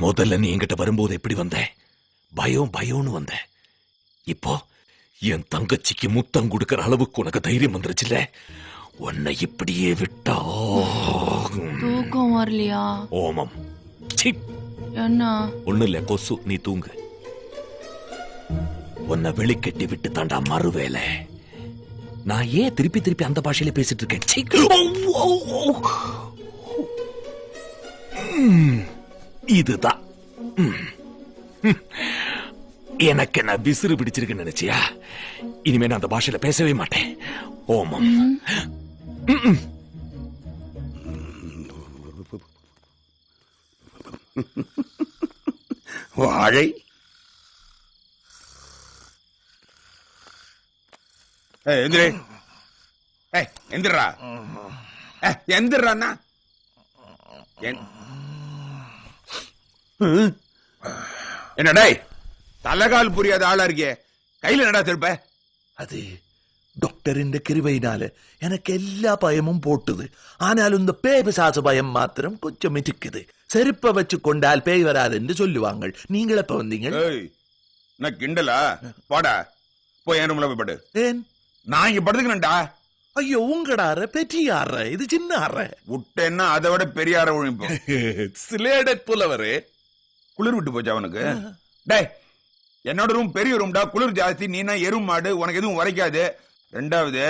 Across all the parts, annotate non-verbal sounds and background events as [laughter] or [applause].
முதல்ல நீ என்கிட்ட வரும்போது எப்படி வந்த? பயம் பயம்னு வந்த. இப்போ என் தங்கச்சிக்கு முத்தம் கொடுக்கிற அளவுக்கு உனக்கு தைரியம் வந்துருச்சுல உன்னை இப்படியே விட்டா தூக்கம் வரலையா? ஓமம். என்ன? ஒண்ணு இல்ல கொசு நீ தூங்கு. உன்னை வெளிக்கட்டி விட்டு தாண்டா மறு வேலை. நான் ஏன் திருப்பி திருப்பி அந்த பாஷையில பேசிட்டு இருக்கேன்? இதுதான். எனக்கு என்ன விசிறு பிடிச்சிருக்குன்னு நினைச்சியா? இனிமே நான் அந்த பாஷையில பேசவே மாட்டேன். ஓமம் வாழை. எந்திரி. எந்திரா ஏய் எந்திரா என்னடா தலைகால் புரியாத ஆளா இருக்கே கையில என்னடா திருப்ப അത് ഡോക്ടറിന്റെ കൃപയിനാല് എനക്ക് എല്ലാ ഭയമും പോട്ടത് ആനാലും இந்த பேய் பிசாசு பயம் மாத்திரம் கொஞ்சம் இருக்குது செருப்ப வச்சு கொண்டால் பேய் வராதுன்னு சொல்லுவாங்க நீங்கள் எப்ப வந்தீங்க ஏய் நான் கிண்டலா போடா போய் என் ரூம்ல போய் படு ஏன் நான் இங்க படுத்துக்கிறேன்டா ஐயோ உங்கடார பெரியார இது சின்ன அற விட்டேன்னா அதை விட பெரிய ஆற ஒழிப்போம் [laughs] சிலேடட் புலவரே குளிர் விட்டு போச்சு அவனுக்கு. டேய் என்னோட ரூம் பெரிய ரூம்டா குளிர் ஜாஸ்தி நீனா எரும் மாடு உனக்கு எதுவும் உரைக்காது. ரெண்டாவது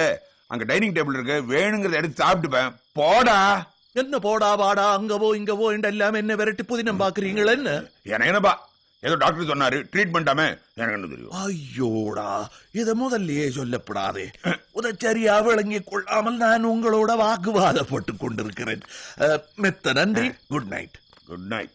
அங்க டைனிங் டேபிள் இருக்கு வேணுங்கிறத எடுத்து சாப்பிட்டுப்பேன். போடா. என்ன போடா வாடா அங்க போ இங்க போ எல்லாம் என்ன விரட்டி புதினம் பாக்குறீங்களா என்ன? எனக்கு என்னப்பா ஏதோ டாக்டர் சொன்னாரு ட்ரீட் பண்ணிட்டாமே எனக்கு என்ன தெரியும்? ஐயோடா இத முதல்லயே சொல்லப்படாதே. உதச்சரியா விளங்கிக் கொள்ளாமல் நான் உங்களோட வாக்குவாதப்பட்டு கொண்டிருக்கிறேன். மெத்த நன்றி குட் நைட் குட் நைட்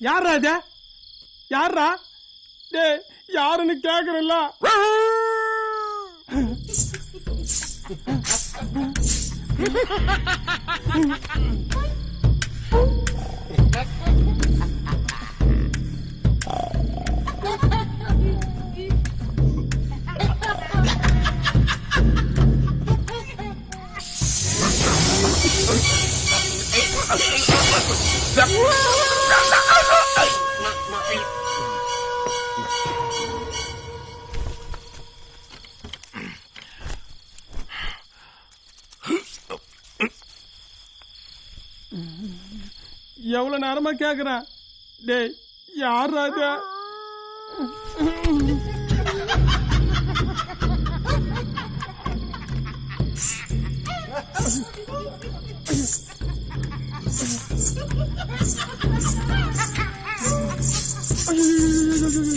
யாரா இது? யாரா டே யாருன்னு கேக்குறல்ல. எவ்வளவு நேரமா கேக்குறேன்? டேய் யாரா இது?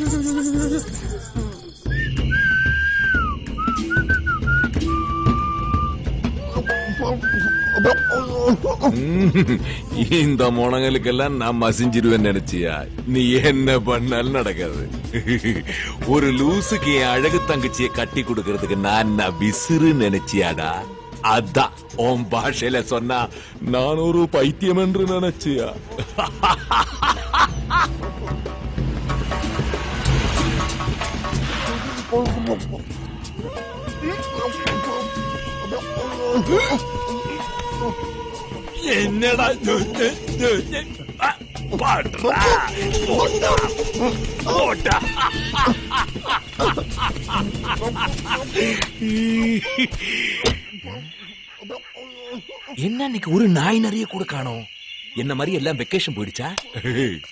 [laughs] இந்த முனங்களுக்கெல்லாம் நான் மசிஞ்சிருவேன் நினைச்சியா? நீ என்ன பண்ணாலும் நடக்காது. ஒரு லூசுக்கு என் அழகு தங்கச்சிய கட்டி கொடுக்கறதுக்கு நான் நான் விசிறு நினைச்சியாடா? அதான் உன் பாஷையில சொன்னா நான் ஒரு பைத்தியம் என்று நினைச்சியா? [laughs] என்னடா பாட்றா. போட்டா. போட்டா. என்ன இன்னைக்கு ஒரு நாய் நிறைய கூட காணோம் என்ன மாதிரி எல்லாம் வெக்கேஷன் போயிடுச்சா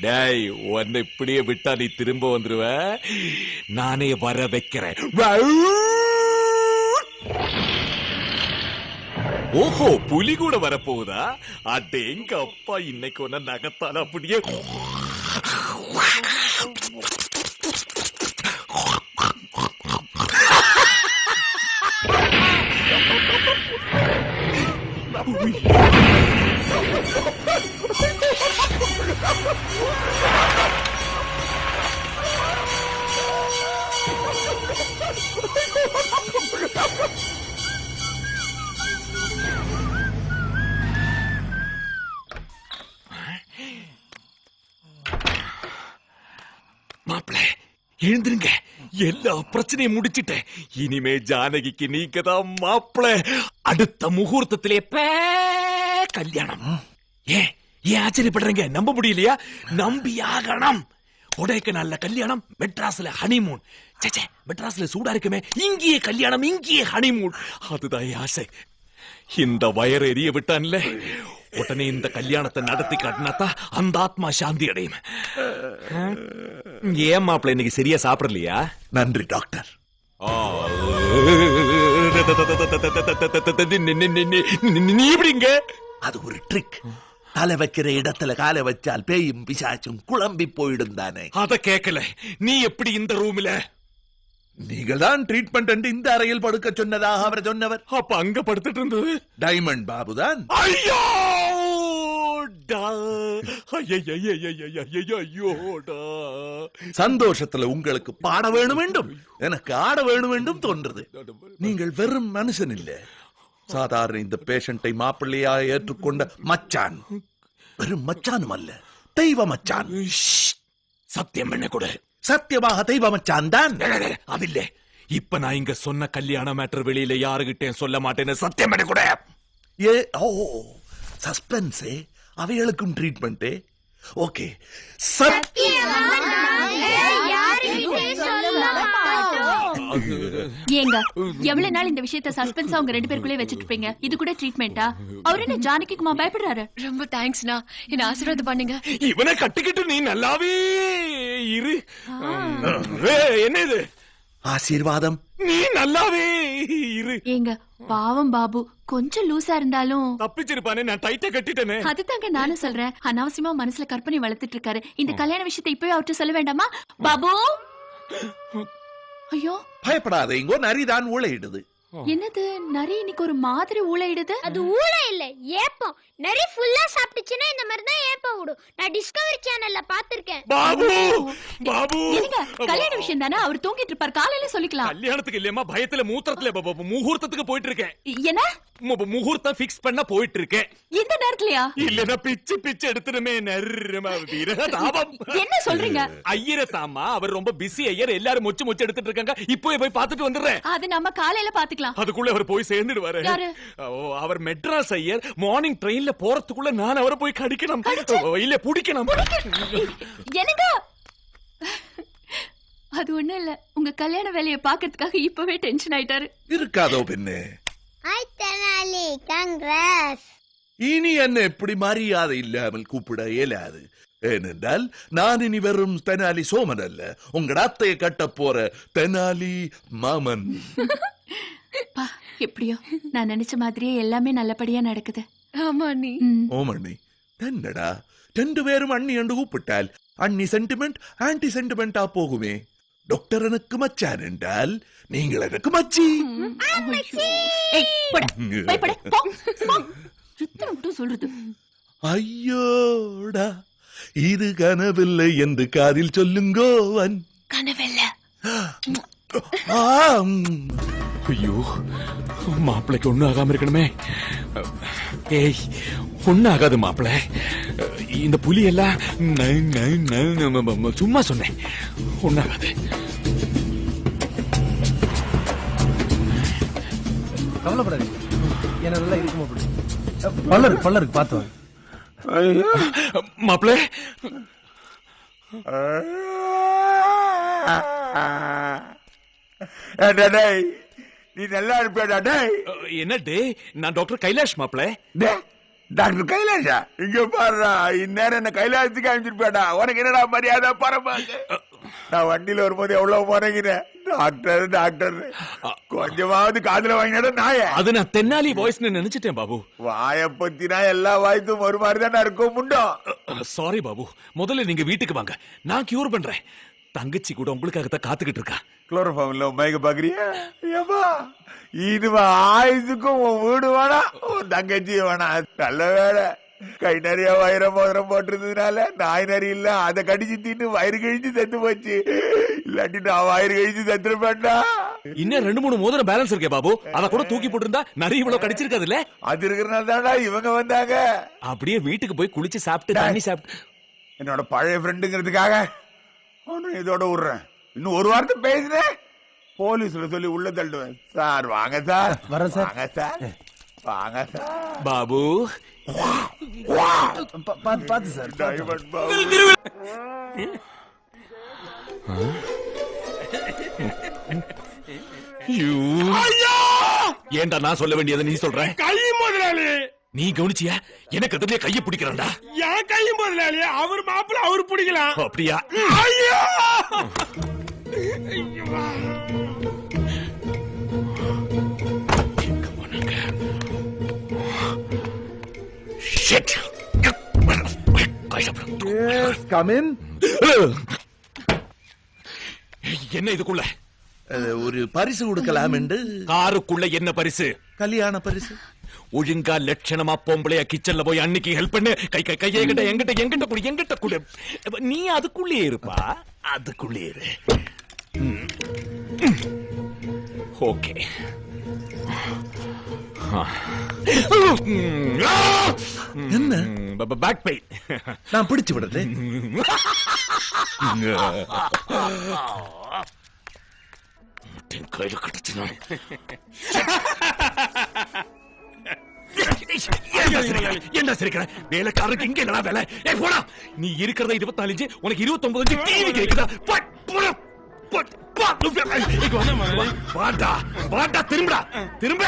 டேய் உன்னை இப்படியே விட்டா நீ திரும்ப வந்துருவ நானே வர வைக்கிறேன் ஓஹோ புலி கூட வரப்போகுதா? அடேங்க அப்பா இன்னைக்கு ஒன்ன நகத்தால அப்படியே மாப்பிள [laughs] எழுந்திருங்க. எல்லா பிரச்சனையும் முடிச்சிட்டேன் இனிமே ஜானகிக்கு நீங்க தான் மாப்பிள. அடுத்த முகூர்த்தத்திலே கல்யாணம். ஏன் ஏன் ஆச்சரியப்படுறீங்க? நம்ப முடியலையா? நம்பி ஆகணும். கொடைக்கானல்ல கல்யாணம் மெட்ராஸ்ல ஹனிமூன். சேச்சே மெட்ராஸ்ல சூடா இருக்குமே. இங்கேயே கல்யாணம் இங்கேயே ஹனிமூன். அதுதான் ஆசை. இந்த வயர் எரிய விட்டான்ல. உடனே இந்த கல்யாணத்தை நடத்தி காட்டினாதான் அந்த ஆத்மா சாந்தி அடையும். ஏன் மாப்பிள்ள இன்னைக்கு சரியா சாப்பிடலையா? நன்றி டாக்டர். நீ எப்படிங்க? அது ஒரு ட்ரிக் தலை வைக்கிற இடத்துல காலை வச்சால் பேயும் பிசாச்சும் குழம்பி போயிடும் தானே. அத கேக்கல. நீ எப்படி இந்த ரூம்ல நீங்கள் தான் ட்ரீட்மெண்ட் இந்த அறையில் படுக்க சொன்னதாக அவர் சொன்னவர். அப்ப அங்க படுத்துட்டு இருந்தது? டைமண்ட் பாபு தான் ஐயோ! டா. ஐயையையையையையையையோ, ஐயோடா. சந்தோஷத்துல உங்களுக்கு பாட வேணும் வேண்டும். எனக்கு ஆட வேணும் வேண்டும் தோன்றது. நீங்கள் வெறும் மனுஷன் இல்ல. சாதாரண இந்த பேஷண்டை மாப்பிள்ளையா ஏற்றுக்கொண்ட மச்சான். வெறும் மச்சானும் அல்ல தெய்வ மச்சான். சத்தியம் என்ன கூட? சத்தியமாக தெய்வ மச்சான் தான். அது இல்ல. இப்ப நான் இங்க சொன்ன கல்யாண மேட்டர் வெளியில யாருகிட்டயும் சொல்ல மாட்டேன்னு சத்தியம் பண்ண கூட? ஏ ஓ. சஸ்பென்ஸே. அவைகளுக்கும் ட்ரீட்மெண்ட்டே ஓகே ஏங்க எவ்வளவு நாள் இந்த விஷயத்த சஸ்பென்ஸா உங்க ரெண்டு பேருக்குள்ளே வச்சிட்டு இருப்பீங்க இது கூட ட்ரீட்மெண்டா அவர் என்ன ஜானகிக்குமா பயப்படுறாரு? ரொம்ப தேங்க்ஸ்ண்ணா என்ன ஆசீர்வாதம் பண்ணுங்க. இவனை கட்டிக்கிட்டு நீ நல்லாவே இரு. என்ன இது ஆசீர்வாதம். நீ நல்லாவே இரு. ஏங்க பாவம் பாபு கொஞ்சம் லூசா இருந்தாலும். தப்பிச்சிருப்பானே நான் டைட்டா கட்டிட்டேனே. அதுதாங்க நானும் சொல்றேன். அனாவசியமா மனசுல கற்பனை வளர்த்துட்டு இருக்காரு இந்த கல்யாண விஷயத்தை இப்பவே அவர்கிட்ட சொல்ல வேண்டாமா? பாபு? ஐயோ. பயப்படாதீங்கோ நரிதான் ஊழையிடுது. என்னது? நரி இன்னைக்கு ஒரு மாதிரி ஊழையிடுது அது ஊழ இல்ல ஏப்பம் நிறைய ஃபுல்லா சாப்பிட்டுச்சுன்னா இந்த மாதிரி தான் ஏப்பம் விடும். நான் டிஸ்கவரி சேனல்ல பாத்திருக்கேன் பாபு! பாபு! என்னங்க கல்யாண விஷயம் தானே? அவர் தூங்கிட்டு இருப்பார். காலையில சொல்லிக்கலாம். கல்யாணத்துக்கு இல்லையம்மா பயத்துல மூத்திரத்துல முகூர்த்தத்துக்கு போயிட்டு இருக்கேன். என்ன? முகூர்த்தம் பிக்ஸ் பண்ண போயிட்டு இருக்கேன் இந்த நேரத்துலயா? இல்லன்னா பிச்சு பிச்சு எடுத்துருமே நர்ரமா வீர தாபம். என்ன சொல்றீங்க? ஐயர தாமா அவர் ரொம்ப பிஸி ஐயர் எல்லாரும் மொச்சு மொச்சு எடுத்துட்டு இருக்காங்க இப்போ போய் பார்த்துட்டு வந்துடுறேன். அது நம்ம காலையில பாத்துக்கலாம் அதுக்குள்ள அவர் போய் சேர்ந்துடுவாரு. அவர் மெட்ராஸ் ஐயர். மார்னிங் ட்ரெயின்ல போறதுக்குள்ள நான் அவரை போய் கடிக்கணும். இல்ல பிடிக்கணும். என்னங்க? அது ஒண்ணும் இல்ல. உங்க கல்யாண வேலையை பாக்குறதுக்காக இப்பவே டென்ஷன் ஆயிட்டாரு. இருக்காதோ பின்னே ஐ தெனாலி கங்க்ராஸ் இனி என்ன எப்படி மரியாதை இல்லாமல் கூப்பிட இயலாது? ஏனென்றால் நான் இனி வெறும் தெனாலி சோமன் அல்ல. உங்க அத்தையை கட்ட போற தெனாலி மாமன். [laughs] பா எப்படியோ? நான் நினைச்ச மாதிரியே எல்லாமே நல்லபடியா நடக்குது. ஆமா நீ. ம். ஓமண்ணி என்னடா? ரெண்டு பேரும் அண்ணி என்று கூப்பிட்டால் அண்ணி சென்டிமெண்ட் ஆன்டி சென்டிமெண்டா போகுமே? டாக்டர் எனக்கு மச்சான் என்றால் நீங்கள் எனக்கு மச்சி ஏய், போடா. போய் போடு. போ, போ. எத்தனை மட்டும் சொல்றது ஐயோடா இது கனவில்லை என்று காதில் சொல்லுங்கோவன் கனவெல்ல. ஐயோ மாப்பிள்ளைக்கு ஒண்ணு ஆகாம இருக்கணுமே ஏய் ஒண்ணு ஆகாது மாப்பிள்ளை இந்த புலி எல்லாம் சும்மா சொன்னேன். ஒண்ணாகாது கவலைப்படாதீங்க. என்னதெல்லாம் இருக்குமா பல்லருக்கு பல்லருக்கு பார்த்து ஏடா டேய் நீ நல்லா இருப்பியாடா டேய். என்ன டே நான் டாக்டர் கைலாஷ் மாப்பிள்ளை டே, டாக்டர் கைலாஷா? இங்க பாருடா இந்நேரம் என்ன கைலாசத்துக்கு அனுப்பிச்சிருப்பியாடா. உனக்கு என்னடா மரியாதை பரமாங்க நான் வண்டியில வரும்போது எவ்வளவு முறைகிறேன். Doctor doctor. கொஞ்சமாவது காதுல வாங்கினா நாய. அது நான் தென்னாலி வாய்ஸ்னு நினைச்சிட்டேன் பாபு. வாய பத்தினா எல்லா வாய்க்கும் ஒரு மாதிரி தானே இருக்கும் முண்டம் சாரி பாபு. முதல்ல நீங்க வீட்டுக்கு வாங்க. நான் கியூர் பண்றேன். தங்கச்சி கூட உங்களுக்காக தான் காத்துக்கிட்டு இருக்கா? குளோரோஃபார்ம்ல மயக்க பாக்குறியா ஏமா இதுவா ஆயுசுக்கும் உன் வீடு வேணாம் உன் தங்கச்சி வேணாம் நல்ல வேலை. கை நிறைய வயிற மோதிரம் போட்டிருந்ததுனால நாய் நரி இல்ல அதை கடிச்சு தின்னு வயிறு கழிச்சு செத்து போச்சு. இல்லாட்டி நான் வயிறு கழிச்சு செத்துருப்பேன்டா. இன்னும் ரெண்டு மூணு மோதிரம் பேலன்ஸ் இருக்கே பாபு. அத கூட தூக்கி போட்டிருந்தா நிறைய இவ்வளவு கடிச்சிருக்காதுல்ல அது இருக்கிறனால தான்டா இவங்க வந்தாங்க. அப்படியே வீட்டுக்கு போய் குளிச்சு சாப்பிட்டு தண்ணி சாப்பிட்டு என்னோட பழைய ஃப்ரெண்டுங்கிறதுக்காக ஒன்னும் இதோட விடுறேன். இன்னும் ஒரு வாரத்தை பேசுறேன் போலீஸ்ல சொல்லி உள்ள தள்ளுவேன். சார் வாங்க சார். வரேன் சார். வாங்க சார். வாங்க சார். பாபு. பா- பாத்து பாத்து சார். டைமண்ட் பாபு. யூ. ஏன்டா நான் சொல்ல வேண்டியதை நீ சொல்ற? கை முதலாளி. நீ கவனிச்சியா? எனக்கு அதுலயே கைய பிடிக்கிறான்டா? என் கை முதலாளி அவர் மாப்பிள்ள அவர் பிடிக்கலாம். அப்படியா? Shit. கமின் என்ன இதுக்குள்ள? ஒரு பரிசு கொடுக்கலாம் என்று காருக்குள்ள என்ன பரிசு? கல்யாண பரிசு. ஒழுங்கா லட்சணமா பொம்பளையா கிச்சன்ல போய் அன்னைக்கு ஹெல்ப் பண்ணு. கை கை கையை எங்கிட்ட எங்கிட்ட எங்கிட்ட கொடு எங்கிட்ட கொடு. நீ அதுக்குள்ளே இருப்பா. அதுக்குள்ளே இரு. ஓகே. என்ன? பேக் பெயின் நான் பிடிச்சு விடுறேன் கையில கட்டுச்சு என்ன சிரிக்கிற? வேலைக்காரருக்கு இங்க என்னடா வேலை? ஏய் போடா! நீ இருக்கிறத இருபத்தி நாலு இன்ச்சு உனக்கு இருபத்தி ஒன்பது இன்ச்சு டிவி கேக்குதா? போட், போடா, போட், போ. இங்க வா, வா, வாடா வாடா திரும்படா. திரும்ப.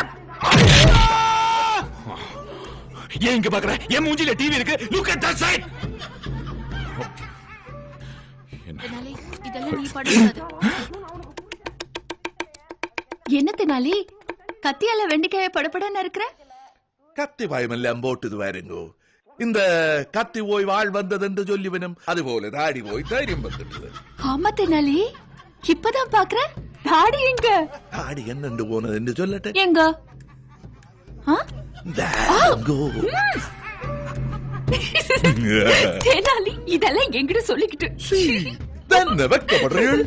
ஏன் இங்க பாக்குற? என் மூஞ்சில டிவி இருக்கு. Look at that side Tenali, இதெல்லாம் நீ பண்ணக்கூடாது என்ன தெனாலி? கத்தியால வெண்டிக்காய படப்படன்னு இருக்கிற കത്തി ഭയമെല്ലാം പോട്ടത് വരുങ്ങോ இந்த கத்தி போய் வாழ் வந்தது என்று சொல்லிவனும் அதுபோல தாடி போய் தைரியம் வந்துட்டது ஆமா தெனாலி இப்பதான் பாக்குற தாடி எங்க தாடி என்னண்டு போனது என்று சொல்லட்டே எங்க ஆ? தாங்கோ. தெனாலி இதெல்லாம் எங்கிட்ட சொல்லிக்கிட்டு തന്നെ വെക്കപ്പെടുകൾ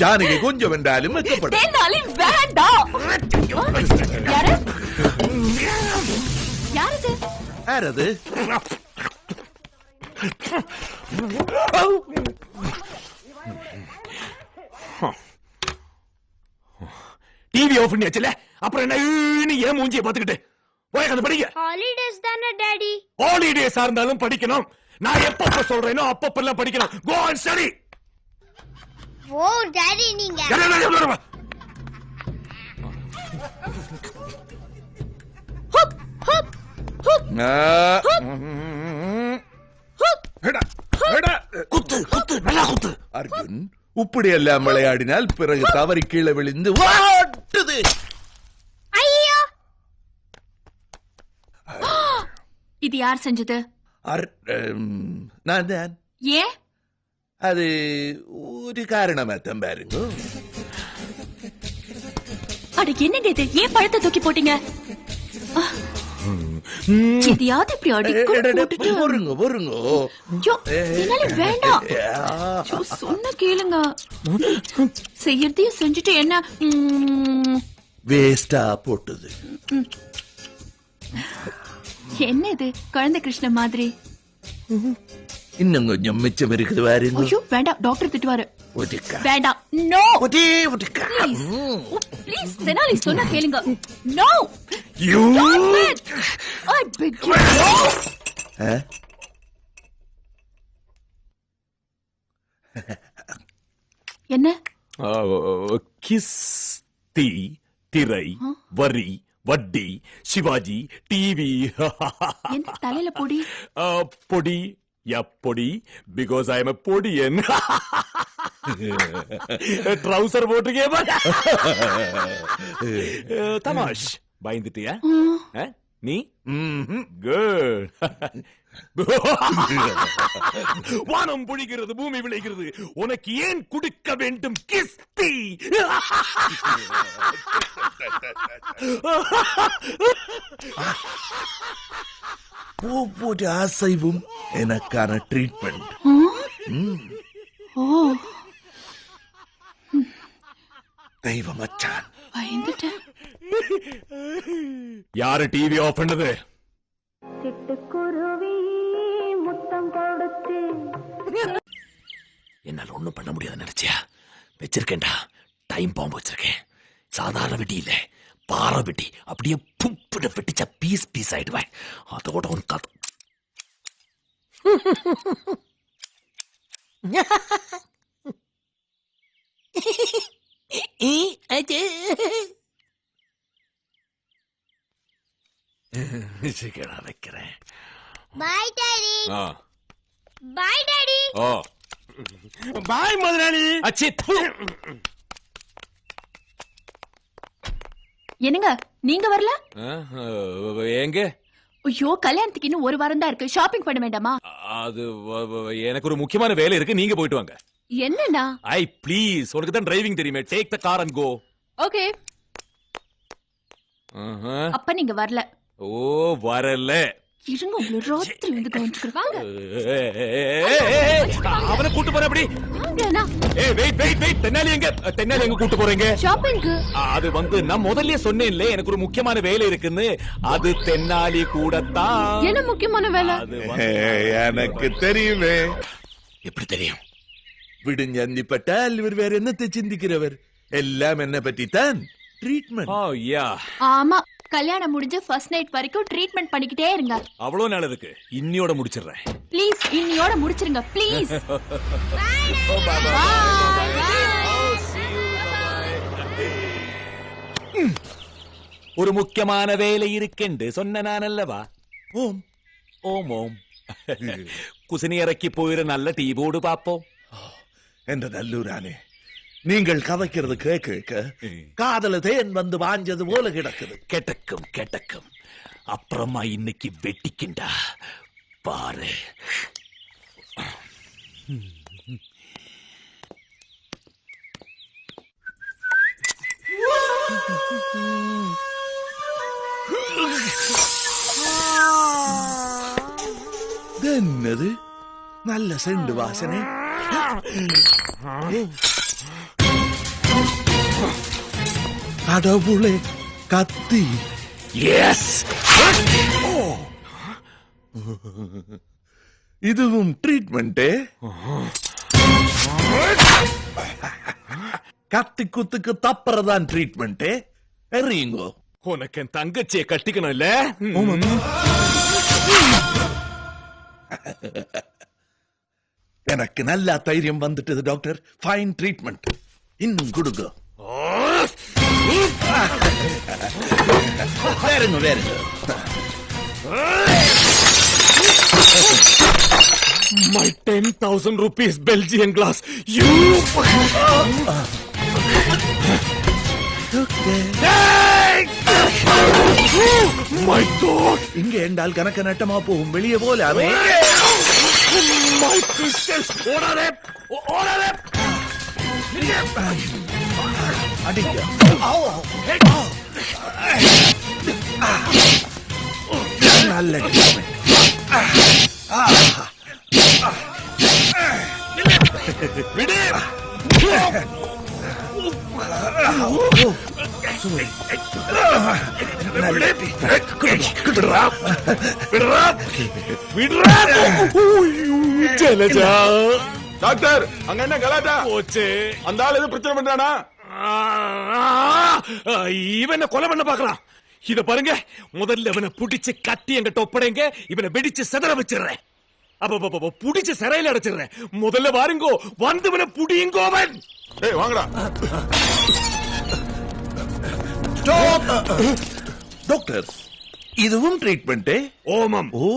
ജാനകി കൊഞ്ചം എന്തായാലും വെക്കപ്പെടും தெனாலி வேண்டாம் யாரது? யாரது? டிவி ஆஃப் பண்ணி வச்சல அப்புறம் என்ன ஏன் மூஞ்சியை பாத்துக்கிட்டு போய் அதை படிங்க. ஹாலிடேஸ் தானே டாடி ஹாலிடேஸா இருந்தாலும் படிக்கணும். நான் எப்பப்ப சொல்றேனோ அப்பப்ப எல்லாம் படிக்கணும். Go on study oh daddy நீங்க குத்து குத்து நல்லா குத்து. அர்ஜுன் இப்படியெல்லாம் விளையாடினால் பிறகு தவறி கீழே விழுந்து வாட்டுது ஐயோ இது யார் செஞ்சது? நான் தான். ஏன் அது ஒரு காரணமாத்தான் பாருங்க. அட என்னங்க இது? ஏன் பழத்தை தூக்கி போட்டீங்க. இதையாவது இப்படி பொறுங்க பொறுங்க ஐயோ, என்னால வேண்டாம் சொன்ன கேளுங்க செய்யறதையும் செஞ்சுட்டு என்ன வேஸ்டா போட்டது என்ன இது குழந்தை கிருஷ்ண மாதிரி இன்னும் கொஞ்சம் மிச்சம் இருக்குது பாருங்க வேண்டாம் டாக்டர் திட்டுவாரு ஒதுக்கா. வேண்டாம். நோ ஒதே ஒதுக்கா. ப்ளீஸ் ப்ளீஸ் தெனாலி சொன்னா கேளுங்க. No you. I beg you ஆ? என்ன? திரை வரி வட்டி சிவாஜி டிவி. என்ன தலையில பொடி? பொடி எப்படி? பிகாஸ் ஐ எம் பொடியன் ட்ரௌசர் போட்டுக்கே தமாஷ் பயந்துட்டியா? நீ? குட் [laughs] வானம் பொழிகிறது பூமி விளைகிறது. உனக்கு ஏன் கொடுக்க வேண்டும் கிஸ்தி? [laughs] [laughs] ஒவ்வொரு அசைவும் எனக்கான ட்ரீட்மெண்ட் ஓ. தெய்வ மச்சான். பயந்துட்டேன். யாரு டிவி ஆஃப் பண்ணது? சிட்டுக்குருவி முத்தம் கொடுத்து. என்னால ஒண்ணும் பண்ண முடியாது நினைச்சியா? வச்சிருக்கேன்டா. டைம் பாம்பு வச்சிருக்கேன். சாதாரண வெட்டி இல்ல பாறை வெட்டி அப்படியே புப்பிட வெட்டிச்சா பீஸ் பீஸ் ஆயிடுவேன். அதோட உன் கதை சிக்கடா வைக்கிறேன் பாய் டாடி ஆ. பாய் டாடி ஓ பாய் முதலாளி அச்சி என்னங்க நீங்க வரல? எங்க? ஐயோ கல்யாணத்துக்கு இன்னும் ஒரு வாரம் தான் இருக்கு. ஷாப்பிங் பண்ண வேண்டாமா? அது எனக்கு ஒரு முக்கியமான வேலை இருக்கு. நீங்க போயிட்டு வாங்க. என்னண்ணா? I please. உனக்கு தான் டிரைவிங் தெரியுமே. Take the car and go okay. அப்ப நீங்க வரல. ஓ வரல. இருங்க உங்களை ராத்திரி வந்து கவனிச்சுக்கிறவாங்க அவனை கூட்டு போற அப்படி. ஏய் வெயிட் வெயிட் வெயிட் தென்னாலி எங்க? தென்னாலி எங்க கூட்டு போறீங்க? ஷாப்பிங்க்கு. அது வந்து நான் முதல்லயே சொன்னேன்ல எனக்கு ஒரு முக்கியமான வேலை இருக்குன்னு. அது தென்னாலி கூடத்தான். என்ன முக்கியமான வேலை? எனக்கு தெரியுமே. எப்படி தெரியும்? விடுஞ்சந்திப்பட்டால் இவர் வேற என்னத்தை சிந்திக்கிறவர்? எல்லாம் என்ன பத்தி தான் ட்ரீட்மெண்ட் ஓ யா ஆமா கல்யாணம் முடிஞ்சு ஃபர்ஸ்ட் நைட் வரைக்கும் ட்ரீட்மெண்ட் பண்ணிக்கிட்டே இருங்க. அவ்வளவு நாள் இருக்கு. இன்னியோட முடிச்சிடுறேன். ப்ளீஸ் இன்னியோட முடிச்சிருங்க. ப்ளீஸ் [laughs] ஒரு முக்கியமான வேலை இருக்கென்று சொன்ன நான் அல்லவா? ஓம். ஓம் ஓம். [laughs] குசினி இறக்கி போயிரு நல்ல டீ போர்டு பாப்போம். என்ற நல்லூரானே. நீங்கள் கதைக்கிறது கேட்க காதல தேன் வந்து வாஞ்சது போல கிடக்குது. கெட்டக்கும் கெட்டக்கும். அப்புறமா இன்னைக்கு வெட்டிக்கிண்டா. பாரு. என்னது? நல்ல செண்டு வாசனை. கடவுளே கத்தி எஸ் இதுவும் ட்ரீட்மெண்ட்டே கத்தி குத்துக்கு தப்புறதான் ட்ரீட்மெண்ட்டே எறியுங்கோ உனக்கு என் தங்கச்சியை கட்டிக்கணும் இல்ல எனக்கு நல்ல தைரியம் வந்துட்டது டாக்டர் ஃபைன் ட்ரீட்மெண்ட் இன்னும் கொடுங்க வேறுங்க வேறுங்க. My ten thousand rupees Belgian glass you my god இங்க என்றால் கணக்க நட்டமா போகும் வெளியே போலாமே மை பிஸ்டல்ஸ் ஓடாதே ஓ- ஓடாதே அடிங்க நல்ல ட்ரீட்மெண்ட் விடு விடுறா விடுறா விடுறா ஜலஜா டாக்டர் அங்க என்ன கலாட்டா? போச்சு. அந்த ஆள் எதுவும் பிரச்சனை பண்றானா? இவனை கொலை பண்ண பாக்குறான் இத பாருங்க முதல்ல இவனை புடிச்சு கட்டி எங்கிட்ட ஒப்படைங்க இவனை வெடிச்சு செதற வச்சிடுறேன். அப்ப புடிச்சு சிறையில அடைச்சிடுறேன். முதல்ல பாருங்கோ வந்து இவனை புடியுங்கோ அவன். ஏய் வாங்கடா. டாக்டர் இதுவும் ட்ரீட்மெண்ட்டே ஓமம் ஓ.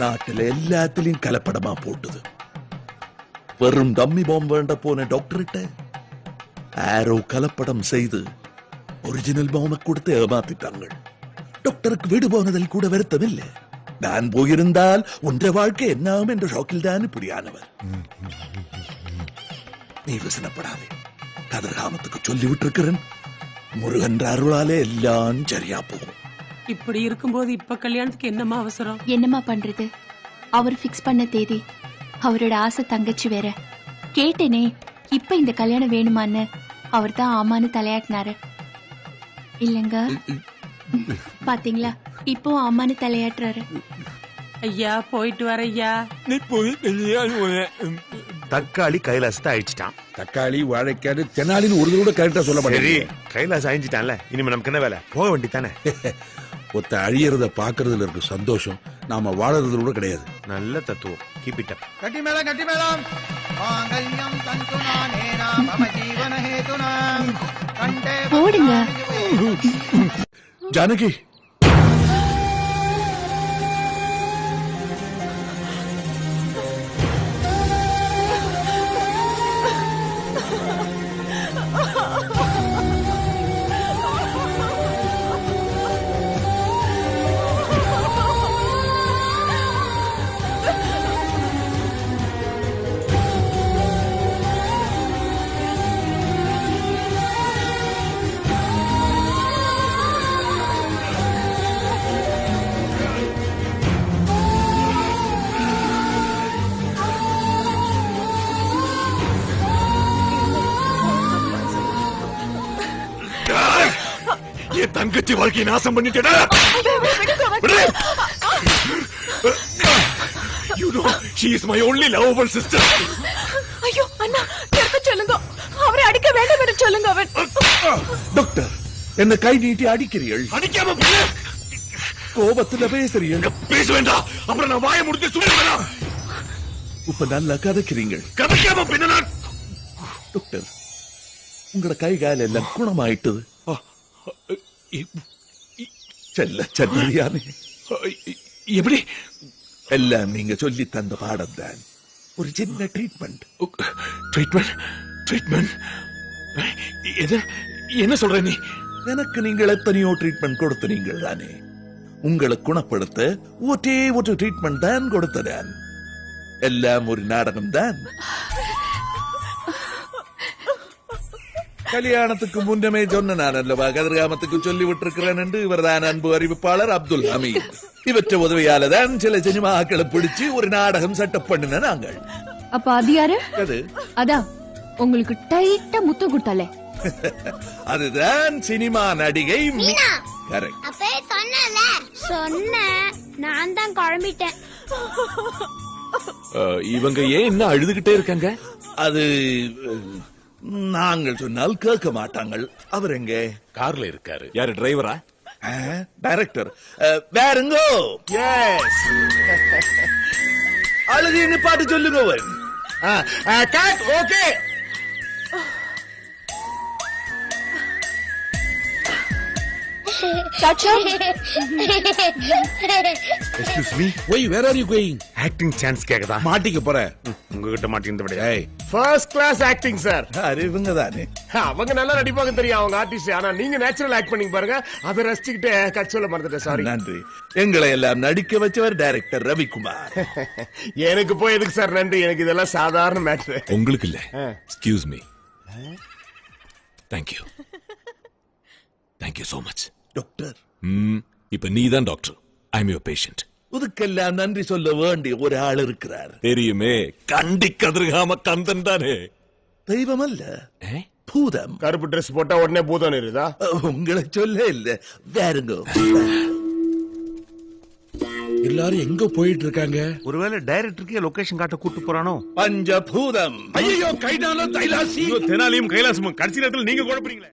நாட்டுல எல்லாத்திலையும் கலப்படமா போட்டுது. வெறும் டம்மி பாம்பு வேண்ட போன டாக்டர்கிட்ட ஆரோ கலப்படம் செய்து ஒரிஜினல் பாம்பை கொடுத்து ஏமாத்திட்டாங்க. டாக்டருக்கு வீடு போனதில் கூட வருத்தம் இல்லை நான் போயிருந்தால் உன்ற வாழ்க்கை என்னாகும் என்ற ஷாக்கில் தான் இப்படியானவர். நீ விசனப்படாதே. கதிர்காமத்துக்கு சொல்லி விட்டிருக்கிறேன் முருகன் அருளாலே எல்லாம் சரியா போகும். இப்படி இருக்கும்போது இப்ப கல்யாணத்துக்கு என்னம்மா அவசரம்? என்னம்மா பண்றது? அவர் ஃபிக்ஸ் பண்ண தேதி. அவரோட ஆசை தங்கச்சி வேற. கேட்டேனே இப்ப இந்த கல்யாணம் வேணுமான்னு. அவர் தான் ஆமான்னு தலையாட்டினாரு. இல்லங்க. பாத்தீங்களா? இப்போ ஆமான்னு தலையாட்டுறாரு. ஐயா போயிட்டு வர ஐயா. நீ போய் தக்காளி கைலாசத்தை அழிச்சிட்டான். தக்காளி வாழைக்காடு தெனாலின்னு ஒரு கூட கரெக்டா சொல்ல மாட்டேன் கைலாசம் அழிஞ்சிட்டான்ல. இனிமே நமக்கு என்ன வேலை? போக வேண்டித்தானே [laughs] ஒத்த அழியறத பாக்குறதுல இருக்கு சந்தோஷம் நாம வாழறதுல கூட கிடையாது. நல்ல தத்துவம். கீப் இட் அப் கட்டி மேளம் கட்டி மேளம். மாங்கல்யம் தந்துனா நேனா மம ஜீவன ஹேதுனா கண்டே போடுங்க. ஜானகி தங்கச்சி வாழ்க்கையை நாசம் பண்ணிட்டேடா. You know she is my only lovable sister ஐயோ அண்ணா திருப்ப சொல்லுங்க. அவரை அடிக்க வேண்டாம் என்று சொல்லுங்க அவன். டாக்டர் என்ன கை நீட்டி அடிக்கிறீள் அடிக்காம கோபத்துல பேசுறீள் பேச வேண்டாம். அப்புறம் நான் வாயை முடித்து சொல்லுவேன் இப்ப நல்லா கதைக்கிறீங்கள் கதைக்காம பின்ன டாக்டர் உங்களோட கை கால் எல்லாம் குணமாயிட்டது. செல்ல செல்லியானே எப்படி? எல்லாம் நீங்க சொல்லி தந்த பாடம் தான். ஒரு சின்ன ட்ரீட்மெண்ட் ட்ரீட்மெண்ட் ட்ரீட்மெண்ட் என்ன என்ன சொல்ற நீ? எனக்கு நீங்கள் எத்தனையோ ட்ரீட்மெண்ட் கொடுத்த நீங்கள் தானே. உங்களை குணப்படுத்த ஒரே ஒரு ட்ரீட்மெண்ட் தான் கொடுத்ததான் எல்லாம் ஒரு நாடகம் தான். கல்யாணத்துக்கு முன்னமே சொன்ன நான் அல்லவா கதிர்காமத்துக்கு சொல்லி விட்டிருக்கிறேன் என்று இவர்தான் அன்பு அறிவிப்பாளர் அப்துல் ஹமீத். இவற்றை உதவியால தான் சில சினிமாக்களை பிடிச்சு ஒரு நாடகம் செட்டப் பண்ணின நாங்கள். அப்ப அது யாரு? அது? அதான் உங்களுக்கு டைட்டா முத்தம் கொடுத்தாலே அதுதான் சினிமா நடிகை கரெக்ட் அப்பே சொன்னல. சொன்னேன் நான் தான் குழம்பிட்டேன். இவங்க ஏன் இன்னும் அழுதுகிட்டே இருக்காங்க? அது நாங்கள் சொன்னால் கேட்க மாட்டாங்கள். அவர் எங்க? கார்ல இருக்காரு. யாரு டிரைவரா? டைரக்டர் வேறுங்கோ? அழுகை நிப்பாட்டு சொல்லுங்க அவன். Okay excuse me why where are you going acting chance கேக்குதா? மாட்டிக்க போற. உங்ககிட்ட மாட்டிருந்த விட ஏய் ஃபர்ஸ்ட் கிளாஸ் ஆக்டிங் சார் இவங்க தானே அவங்க நல்லா நடிப்பாங்க தெரியும் அவங்க ஆர்டிஸ்ட் ஆனா நீங்க நேச்சுரல் ஆக்ட் பண்ணி பாருங்க. அதை ரசிச்சுக்கிட்டு கட் சொல்ல மறந்துட்டேன் சாரி நன்றி. எங்களை எல்லாம் நடிக்க வச்சவர் டைரக்டர் ரவிக்குமார். [laughs] எனக்கு போய் எதுக்கு சார் நன்றி. எனக்கு இதெல்லாம் சாதாரண மேட்ரு உங்களுக்கு இல்ல. Excuse me thank you thank you so much doctor இப்ப நீ தான் doctor I am your patient இதுக்கெல்லாம் நன்றி சொல்ல வேண்டிய ஒரு ஆள் இருக்கிறார். தெரியுமே கண்டி கதிர்காம கந்தன் தானே. தெய்வம் அல்ல பூதம். கருப்பு ட்ரெஸ் போட்டா உடனே பூதம் இருதா உங்களை சொல்ல இல்ல. வேறுங்க. எல்லாரும் எங்க போயிட்டு இருக்காங்க? ஒருவேளை டைரக்டருக்கே லொகேஷன் காட்ட கூட்டு போறானோ? பஞ்சபூதம். ஐயோ கைடால தைலாசி. தெனாலியும் கைலாசமும். கடைசி நேரத்தில் நீங்க குழப்பறீங்களே